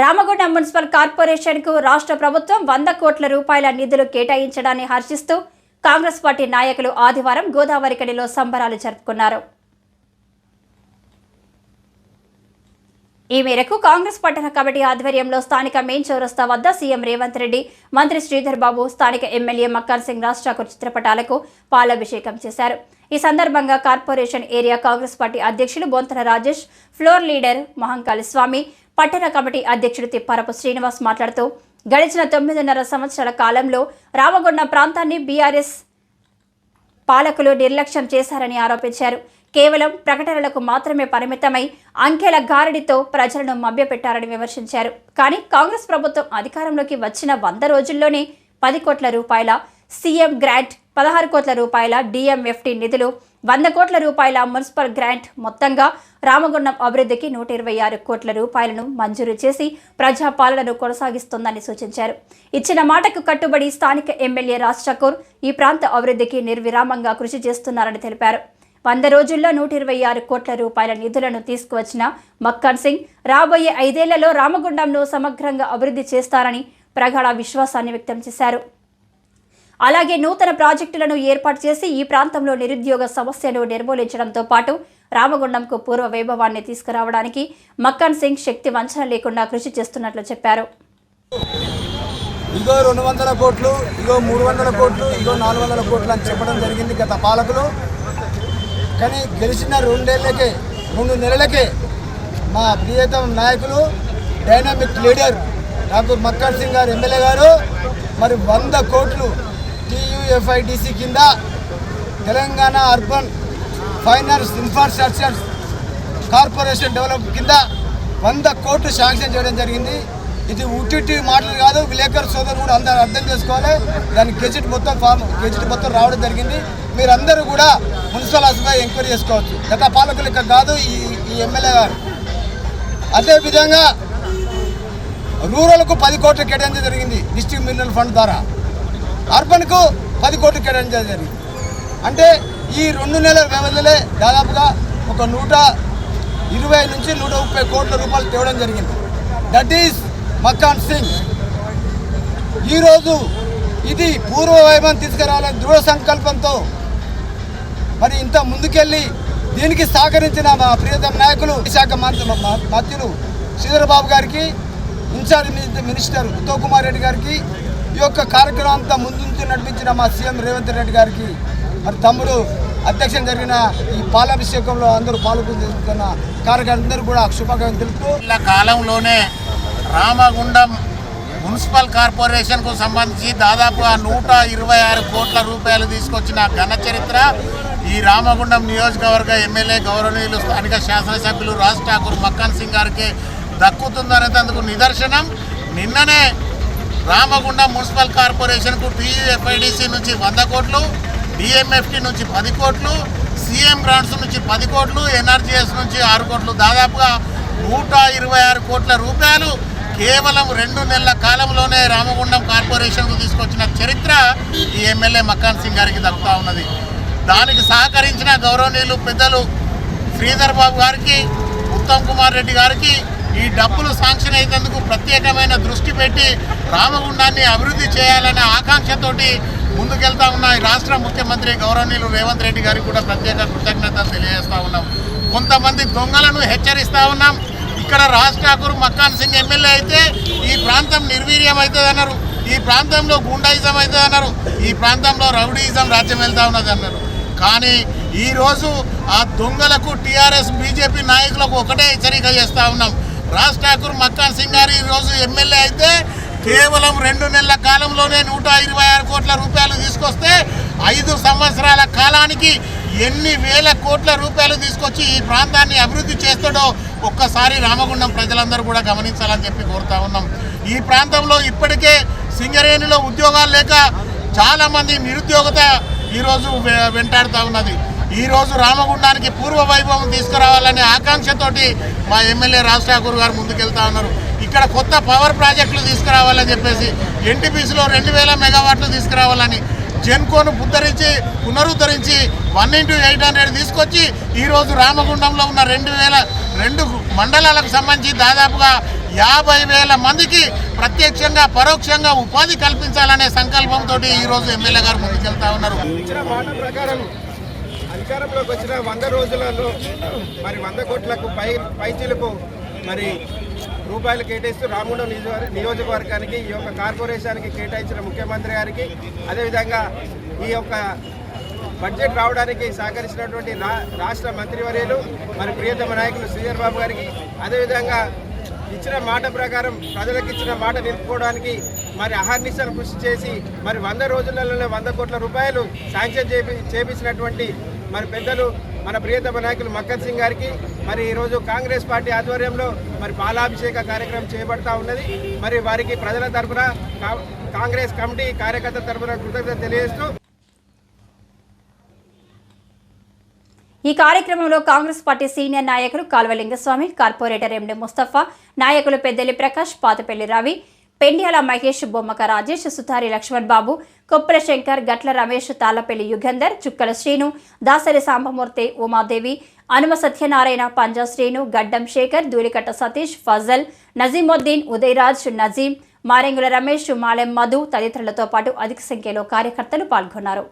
Ramagundam municipal కార్పొరేషన్కు రాష్ట్ర ప్రభుత్వం వంద కోట్ల రూపాయల నిధులు కేటాయించడాన్ని హర్షిస్తూ కాంగ్రెస్ పార్టీ నాయకులు ఆదివారం గోదావరికడిలో సంబరాలు జరుపుకున్నారు. ఈ మేరకు కాంగ్రెస్ పట్టణ కమిటీ ఆధ్వర్యంలో స్థానిక మెయిన్ చౌరస్తా వద్ద సీఎం రేవంత్ రెడ్డి మంత్రి శ్రీధర్ బాబు స్థానిక ఎమ్మెల్యే మక్కర్ సింగ్ రాజ్ ఠాకూర్ చిత్రపటాలకు పాలాభిషేకం చేశారు. ఈ సందర్భంగా కార్పొరేషన్ ఏరియా కాంగ్రెస్ పార్టీ అధ్యక్షులు బొంతన రాజేష్ ఫ్లోర్ లీడర్ మహంకాళి స్వామి పట్టణ కమిటీ అధ్యక్షుడు తిప్పారపు శ్రీనివాస్ మాట్లాడుతూ గడిచిన తొమ్మిదిన్నర సంవత్సరాల కాలంలో రామగుండం ప్రాంతాన్ని బీఆర్ఎస్ పాలకులు నిర్లక్ష్యం చేశారని ఆరోపించారు. కేవలం ప్రకటనలకు మాత్రమే పరిమితమై అంకెల గారడితో ప్రజలను మభ్యపెట్టారని విమర్శించారు. కానీ కాంగ్రెస్ ప్రభుత్వం అధికారంలోకి వచ్చిన వంద రోజుల్లోనే పది కోట్ల రూపాయల సీఎం గ్రాంట్ పదహారు కోట్ల రూపాయల డిఎంఎఫ్టి నిధులు వంద కోట్ల రూపాయల మున్సిపల్ గ్రాంట్ మొత్తంగా రామగుండం అభివృద్ధికి నూట ఇరవై ఆరు కోట్ల రూపాయలను మంజూరు చేసి ప్రజాపాలనను కొనసాగిస్తోందని సూచించారు. ఇచ్చిన మాటకు కట్టుబడి స్థానిక ఎమ్మెల్యే రాజ్ ఠాకూర్ ఈ ప్రాంత అభివృద్ధికి నిర్విరామంగా కృషి చేస్తున్నారని తెలిపారు. వంద రోజుల్లో నూట ఇరవై ఆరు కోట్ల రూపాయల నిధులను తీసుకువచ్చిన మక్కన్ సింగ్ రాబోయే ఐదేళ్ళలో రామగుండంను సమగ్రంగా అభివృద్ధి చేస్తారని ప్రగాఢ విశ్వాసాన్ని వ్యక్తం చేశారు. అలాగే నూతన ప్రాజెక్టులను ఏర్పాటు చేసి ఈ ప్రాంతంలో నిరుద్యోగ సమస్యను నిర్మూలించడంతో పాటు రామగుండంకు పూర్వ వైభవాన్ని తీసుకురావడానికి మక్కన్ సింగ్ శక్తి వంచన లేకుండా కృషి చేస్తున్నట్లు చెప్పారు. ఇగో రెండు వందల కోట్లు ఇగో మూడు వందల కోట్లు ఇగో నాలుగు వందల కోట్లు అని చెప్పడం జరిగింది గత పాలకులు. కానీ గెలిచిన రెండేళ్ళకే రెండు నెలలకే మా ప్రియతమ నాయకులు dynamic leader doctor Makkar Singh గారు ఎమ్మెల్యే గారు మరి వంద కోట్లు టీయూఎఫ్ఐడిసి కింద Telangana urban finance infrastructure corporation develop కింద వంద కోట్లు శాంక్షన్ చేయడం జరిగింది. ఇది ఉట్టి మాటలు కాదు విలేకరు సోదరు కూడా అందరూ అర్థం చేసుకోవాలి. దాని గెజిట్ మొత్తం ఫామ్ గెజిట్ మొత్తం రావడం జరిగింది. మీరందరూ కూడా మున్సిపల్ హౌస్పై ఎంక్వైరీ చేసుకోవచ్చు. గత పాలకులు ఇక్కడ కాదు ఈ ఈ ఎమ్మెల్యే గారు. అదేవిధంగా రూరల్కు పది కోట్లు కేటాయించడం జరిగింది డిస్ట్రిక్ట్ మినరల్ ఫండ్ ద్వారా. అర్బన్కు పది కోట్లు కేటాయించడం జరిగింది. అంటే ఈ రెండు నెలల వ్యవధిలో దాదాపుగా ఒక నూట ఇరవై నుంచి నూట ముప్పై కోట్ల రూపాయలు తేవడం జరిగింది. That is Makkan Singh. ఈరోజు ఇది పూర్వ వైభవం తీసుకురావాలని దృఢ సంకల్పంతో మరి ఇంత ముందుకెళ్ళి దీనికి సహకరించిన మా ప్రియతమ నాయకులు విశాఖ మంత్రి మంత్రులు శ్రీధర్ బాబు గారికి incharge mini- minister Uttam Kumar Reddy గారికి ఈ యొక్క కార్యక్రమం అంతా ముందుంచి నడిపించిన మా సీఎం రేవంత్ రెడ్డి గారికి మరి తమ్ముడు అధ్యక్షం జరిగిన ఈ పాలాభిషేకంలో అందరూ పాల్గొంటున్న కార్యక్రమం అందరూ కూడా శుభాకాంక్షలు తెలుపుతూ ఇలా కాలంలోనే రామగుండం మున్సిపల్ కార్పొరేషన్కు సంబంధించి దాదాపుగా నూట ఇరవై ఆరు కోట్ల రూపాయలు తీసుకొచ్చిన ఘన చరిత్ర ఈ రామగుండం నియోజకవర్గ ఎమ్మెల్యే గౌరవనీయులు స్థానిక శాసనసభ్యులు రాజ్ ఠాకూర్ మక్కన్ సింగ్ గారికి దక్కుతుందనేందుకు నిదర్శనం. నిన్ననే రామగుండం మున్సిపల్ కార్పొరేషన్కు టీయూఎఫ్ఐడిసి నుంచి వంద కోట్లు డిఎంఎఫ్టీ నుంచి పది కోట్లు సీఎం గ్రాంట్స్ నుంచి పది కోట్లు ఎన్ఆర్జీఎస్ నుంచి ఆరు కోట్లు. దాదాపుగా నూట ఇరవై ఆరు కోట్ల రూపాయలు కేవలం రెండు నెలల కాలంలోనే రామగుండం కార్పొరేషన్కు తీసుకొచ్చిన చరిత్ర ఈ ఎమ్మెల్యే మక్కాన్ సింగ్ గారికి దక్కుతా ఉన్నది. దానికి సహకరించిన గౌరవనీయులు పెద్దలు శ్రీధర్ బాబు గారికి ఉత్తమ్ కుమార్ రెడ్డి గారికి ఈ డబ్బులు శాంక్షన్ అయినందుకు ప్రత్యేకమైన దృష్టి పెట్టి రామగుండాన్ని అభివృద్ధి చేయాలనే ఆకాంక్షతోటి ముందుకెళ్తా ఉన్న రాష్ట్ర ముఖ్యమంత్రి గౌరవనీయులు రేవంత్ రెడ్డి గారికి కూడా ప్రత్యేక కృతజ్ఞతలు తెలియజేస్తా ఉన్నాం. కొంతమంది దొంగలను హెచ్చరిస్తా ఉన్నాం. ఇక్కడ రాజ్ ఠాకూర్ మక్కాన్ సింగ్ ఎమ్మెల్యే అయితే ఈ ప్రాంతం నిర్వీర్యం అవుతుంది అన్నారు ఈ ప్రాంతంలో గుండాయిజం అవుతుంది అన్నారు ఈ ప్రాంతంలో రౌడీయిజం రాజ్యం వెళ్తా ఉన్నది అన్నారు. కానీ ఈరోజు ఆ దొంగలకు టీఆర్ఎస్ బీజేపీ నాయకులకు ఒకటే హెచ్చరిక చేస్తూ ఉన్నాం. రాజ్ ఠాకూర్ మక్కాన్ సింగ్ గారు ఈరోజు ఎమ్మెల్యే అయితే కేవలం రెండు నెలల కాలంలోనే నూట ఇరవై ఆరు కోట్ల రూపాయలు తీసుకొస్తే ఐదు సంవత్సరాల కాలానికి ఎన్ని వేల కోట్ల రూపాయలు తీసుకొచ్చి ఈ ప్రాంతాన్ని అభివృద్ధి చేస్తాడో ఒక్కసారి రామగుండం ప్రజలందరూ కూడా గమనించాలని చెప్పి కోరుతా ఉన్నాం. ఈ ప్రాంతంలో ఇప్పటికే సింగరేణిలో ఉద్యోగాలు లేక చాలామంది నిరుద్యోగత ఈరోజు వెంటాడుతూ ఉన్నది. ఈరోజు రామగుండానికి పూర్వ వైభవం తీసుకురావాలనే ఆకాంక్షతోటి మా ఎమ్మెల్యే రాజ్ ఠాకూర్ గారు ముందుకెళ్తా ఉన్నారు. ఇక్కడ కొత్త పవర్ ప్రాజెక్టులు తీసుకురావాలని చెప్పేసి ఎన్టీపీసీలో రెండు వేల మెగావాట్లు తీసుకురావాలని జెన్కోను ఉద్ధరించి పునరుద్ధరించి వన్ ఇంటూ ఎయిట్ హండ్రెడ్ తీసుకొచ్చి ఈరోజు రామగుండంలో ఉన్న రెండు వేల రెండు మండలాలకు సంబంధించి దాదాపుగా యాభై వేల మందికి ప్రత్యక్షంగా పరోక్షంగా ఉపాధి కల్పించాలనే సంకల్పంతో ఈరోజు ఎమ్మెల్యే గారు ముందుకెళ్తా ఉన్నారు. అధికారంలోకి వచ్చిన వంద రోజులలో మరి వంద కోట్లకు పై పైచీలకు మరి రూపాయలు కేటాయిస్తూ రామగుండం నియోజక నియోజకవర్గానికి ఈ యొక్క కార్పొరేషన్కి కేటాయించిన ముఖ్యమంత్రి గారికి అదేవిధంగా ఈ యొక్క బడ్జెట్ రావడానికి సహకరించినటువంటి రా- రాష్ట్ర మంత్రివర్యులు మరి ప్రియతమ నాయకులు శ్రీధర్ బాబు గారికి అదేవిధంగా ఇచ్చిన మాట ప్రకారం ప్రజలకు ఇచ్చిన మాట నిలుపుకోవడానికి మరి అహర్నిశలు కృషి చేసి మరి వంద రోజులలో వంద కోట్ల రూపాయలు శాంక్షన్ చేపి చేపించినటువంటి మరి పెద్దలు మన ప్రియతమ నాయకులు మక్కన్ సింగ్ గారికి మరి ఈరోజు కాంగ్రెస్ పార్టీ ఆధ్వర్యంలో మరి పాలాభిషేక కార్యక్రమం చేపడతా ఉన్నది. మరి వారికి ప్రజల తరఫున కాంగ్రెస్ కమిటీ కార్యకర్త తరఫున కృతజ్ఞత తెలియజేస్తూ ఈ కార్యక్రమంలో కాంగ్రెస్ పార్టీ సీనియర్ నాయకులు కాల్వలింగస్వామి కార్పొరేటర్ ఎండి ముస్తఫా నాయకులు పెద్దెల్లి ప్రకాష్ పాతపల్లి రవి పెండ్యాల మహేష్ బొమ్మక రాజేష్ సుతారి లక్ష్మణ్ బాబు కొప్ర శంకర్ గట్ల రమేష్ తాళ్ళపల్లి యుగంధర్ చుక్కల శ్రీను దాసరి సాంబమూర్తి ఉమాదేవి అనుమ సత్యనారాయణ పంజా శ్రీను గడ్డం శేఖర్ దూలికట్ట సతీష్ ఫజల్ నజీముద్దీన్ ఉదయరాజ్ నజీం మారెంగుల రమేష్ మాలెం మధు తదితరులతో పాటు అధిక సంఖ్యలో కార్యకర్తలు పాల్గొన్నారు.